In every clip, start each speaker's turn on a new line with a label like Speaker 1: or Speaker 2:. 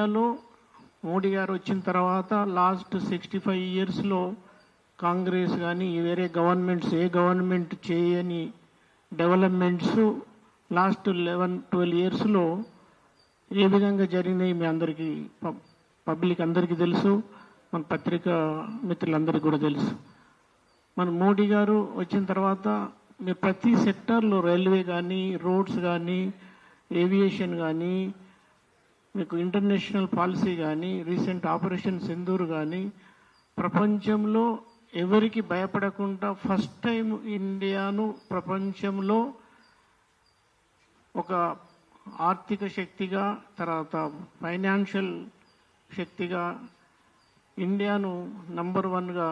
Speaker 1: ఇండియాలో మోడీ గారు వచ్చిన తర్వాత లాస్ట్ సిక్స్టీ ఫైవ్ ఇయర్స్లో కాంగ్రెస్ కానీ వేరే గవర్నమెంట్స్ ఏ గవర్నమెంట్ చేయని డెవలప్మెంట్స్ లాస్ట్ లెవెన్ ట్వెల్వ్ ఇయర్స్లో ఏ విధంగా జరిగినాయి మీ అందరికీ? పబ్- పబ్లిక్ అందరికీ తెలుసు మన పత్రికా మిత్రులందరికీ కూడా తెలుసు. మన మోడీ గారు వచ్చిన తర్వాత మీ ప్రతి సెక్టార్లో రైల్వే కానీ రోడ్స్ కానీ ఏవియేషన్ కానీ మీకు ఇంటర్నేషనల్ పాలసీ కానీ రీసెంట్ ఆపరేషన్ సింధూర్ కానీ ప్రపంచంలో ఎవరికి భయపడకుండా ఫస్ట్ టైం ఇండియాను ప్రపంచంలో ఒక ఆర్థిక శక్తిగా తర్వాత ఫైనాన్షియల్ శక్తిగా ఇండియాను నంబర్ వన్గా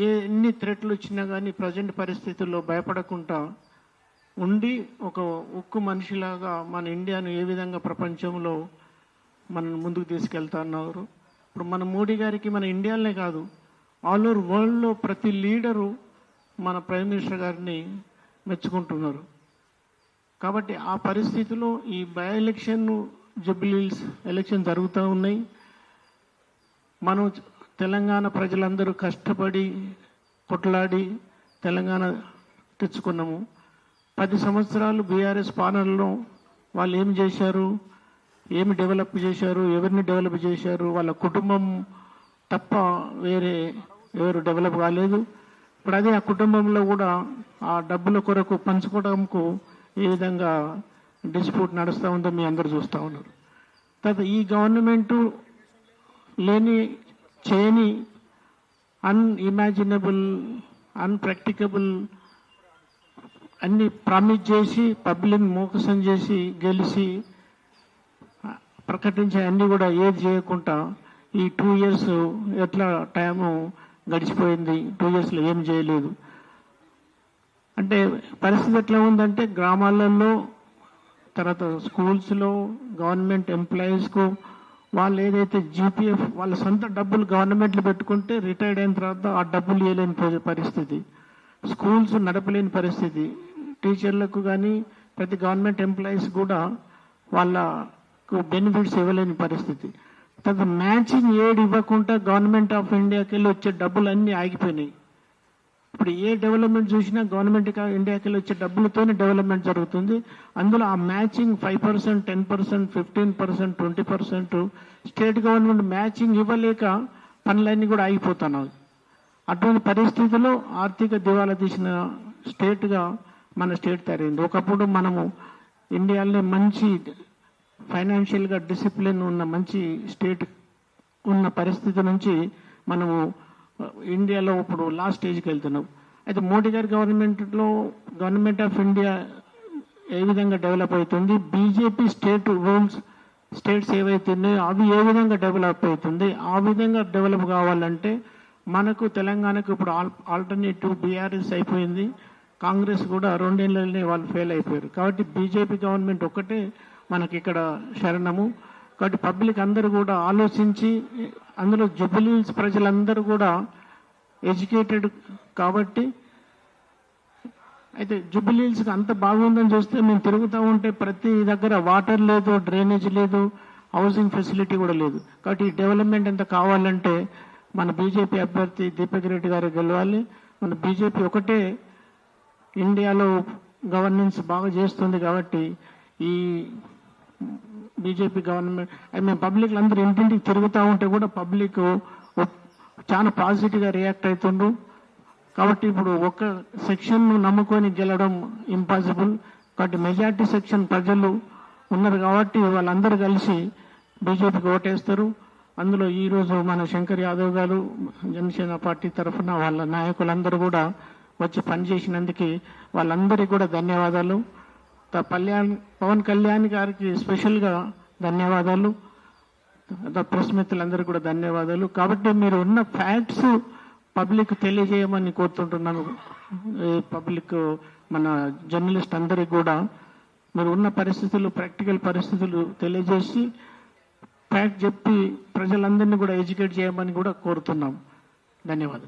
Speaker 1: ఏ ఎన్ని థ్రెట్లు వచ్చినా కానీ ప్రజెంట్ పరిస్థితుల్లో భయపడకుండా ఉండి ఒక ఉక్కు మనిషిలాగా మన ఇండియాను ఏ విధంగా ప్రపంచంలో మనం ముందుకు తీసుకెళ్తున్నారు ఇప్పుడు మన మోడీ గారికి మన ఇండియాలోనే కాదు ఆల్ ఓవర్ వరల్డ్లో ప్రతి లీడరు మన ప్రైమ్ మినిస్టర్ గారిని మెచ్చుకుంటున్నారు. కాబట్టి ఆ పరిస్థితిలో ఈ బై ఎలక్షన్ జుబ్లీల్స్ ఎలక్షన్ జరుగుతూ ఉన్నాయి. మనం తెలంగాణ ప్రజలందరూ కష్టపడి కొట్లాడి తెలంగాణ తెచ్చుకున్నాము. పది సంవత్సరాలు బీఆర్ఎస్ పాలనలో వాళ్ళు ఏమి చేశారు? ఏమి డెవలప్ చేశారు? ఎవరిని డెవలప్ చేశారు? వాళ్ళ కుటుంబం తప్ప వేరే ఎవరు డెవలప్ కాలేదు. ఇప్పుడు అదే ఆ కుటుంబంలో కూడా ఆ డబ్బుల కొరకు పంచుకోవడంకు ఏ విధంగా డిస్ప్యూట్ నడుస్తూ ఉందో మీ అందరు చూస్తూ ఉన్నారు. తర్వాత ఈ గవర్నమెంటు లేని చేయని అన్ఇమాజినబుల్ అన్ప్రాక్టికబుల్ అన్ని ప్రామిస్ చేసి పబ్లిక్ మోకసం చేసి గెలిచి ప్రకటించే అన్నీ కూడా ఏది చేయకుండా ఈ టూ ఇయర్స్ ఎట్లా టైము గడిచిపోయింది టూ ఇయర్స్లో ఏం చేయలేదు. అంటే పరిస్థితి ఎట్లా ఉందంటే గ్రామాలలో తర్వాత స్కూల్స్లో గవర్నమెంట్ ఎంప్లాయీస్కు వాళ్ళు ఏదైతే జీపీఎఫ్ వాళ్ళ సొంత డబ్బులు గవర్నమెంట్లు పెట్టుకుంటే రిటైర్డ్ అయిన తర్వాత ఆ డబ్బులు ఇవ్వలేని పరిస్థితి. స్కూల్స్ నడపలేని పరిస్థితి. టీచర్లకు కానీ ప్రతి గవర్నమెంట్ ఎంప్లాయీస్ కూడా వాళ్ళకు బెనిఫిట్స్ ఇవ్వలేని పరిస్థితి. తర్వాత మ్యాచింగ్ ఏడు ఇవ్వకుండా గవర్నమెంట్ ఆఫ్ ఇండియాకి వెళ్ళి వచ్చే డబ్బులు అన్నీ ఆగిపోయినాయి. ఇప్పుడు ఏ డెవలప్మెంట్ చూసినా గవర్నమెంట్ ఇండియాకి వెళ్ళి వచ్చే డబ్బులతోనే డెవలప్మెంట్ జరుగుతుంది. అందులో ఆ matching five percent ten percent fifteen percent twenty percent state government matching ఇవ్వలేక పనులన్నీ కూడా ఆగిపోతున్నాయి. అటువంటి పరిస్థితుల్లో ఆర్థిక దివాలా తీసిన స్టేట్గా మన స్టేట్ తయారైంది. ఒకప్పుడు మనము ఇండియాలో మంచి ఫైనాన్షియల్గా డిసిప్లిన్ ఉన్న మంచి స్టేట్ ఉన్న పరిస్థితి నుంచి మనము ఇండియాలో ఇప్పుడు లాస్ట్ స్టేజ్కి వెళ్తున్నాం. అయితే మోడీ గారి గవర్నమెంట్లో గవర్నమెంట్ ఆఫ్ ఇండియా ఏ విధంగా డెవలప్ అవుతుంది? బీజేపీ స్టేట్ రూల్స్ స్టేట్స్ ఏవైతే ఉన్నాయో అవి ఏ విధంగా డెవలప్ అవుతుంది? ఆ విధంగా డెవలప్ కావాలంటే మనకు తెలంగాణకు ఇప్పుడు ఆల్టర్నేటివ్ బీఆర్ఎస్ అయిపోయింది. కాంగ్రెస్ కూడా రెండేళ్ళనే వాళ్ళు ఫెయిల్ అయిపోయారు. కాబట్టి బీజేపీ గవర్నమెంట్ ఒక్కటే మనకి ఇక్కడ శరణము. కాబట్టి పబ్లిక్ అందరూ కూడా ఆలోచించి అందులో జుబిలీస్ ప్రజలందరూ కూడా ఎడ్యుకేటెడ్ కాబట్టి అయితే జుబిలీస్కి అంత బాగుందని చూస్తే మేము తిరుగుతూ ఉంటే ప్రతి దగ్గర వాటర్ లేదు డ్రైనేజ్ లేదు హౌసింగ్ ఫెసిలిటీ కూడా లేదు. కాబట్టి ఈ డెవలప్మెంట్ ఎంత కావాలంటే మన బీజేపీ అభ్యర్థి దీపక్ రెడ్డి గారు గెలవాలి. మన బీజేపీ ఒకటే ఇండియాలో గవర్నెన్స్ బాగా చేస్తుంది కాబట్టి ఈ BJP government I mean public అందరూ ఇంటింటికి తిరుగుతూ ఉంటే కూడా పబ్లిక్ చాలా పాజిటివ్గా రియాక్ట్ అవుతుండ్రు కాబట్టి ఇప్పుడు ఒక సెక్షన్ను నమ్ముకొని గెలవడం ఇంపాసిబుల్ కాబట్టి మెజార్టీ సెక్షన్ ప్రజలు ఉన్నారు కాబట్టి వాళ్ళందరూ కలిసి బీజేపీకి ఓటేస్తారు. అందులో ఈరోజు మన శంకర్ యాదవ్ గారు జనసేన పార్టీ తరఫున వాళ్ళ నాయకులందరూ కూడా వచ్చి పనిచేసినందుకు వాళ్ళందరికీ కూడా ధన్యవాదాలు. త- కళ్యాణ్ పవన్ కళ్యాణ్ గారికి స్పెషల్గా ధన్యవాదాలు. ప్రెస్ మిత్రులందరికీ కూడా ధన్యవాదాలు. కాబట్టి మీరు ఉన్న ఫ్యాక్ట్స్ పబ్లిక్ తెలియజేయమని కోరుతుంటున్నాను. పబ్లిక్ మన జర్నలిస్ట్ అందరికి కూడా మీరు ఉన్న పరిస్థితులు ప్రాక్టికల్ పరిస్థితులు తెలియజేసి ఫ్యాక్ట్ చెప్పి ప్రజలందరినీ కూడా ఎడ్యుకేట్ చేయమని కూడా కోరుతున్నాం. ధన్యవాదాలు.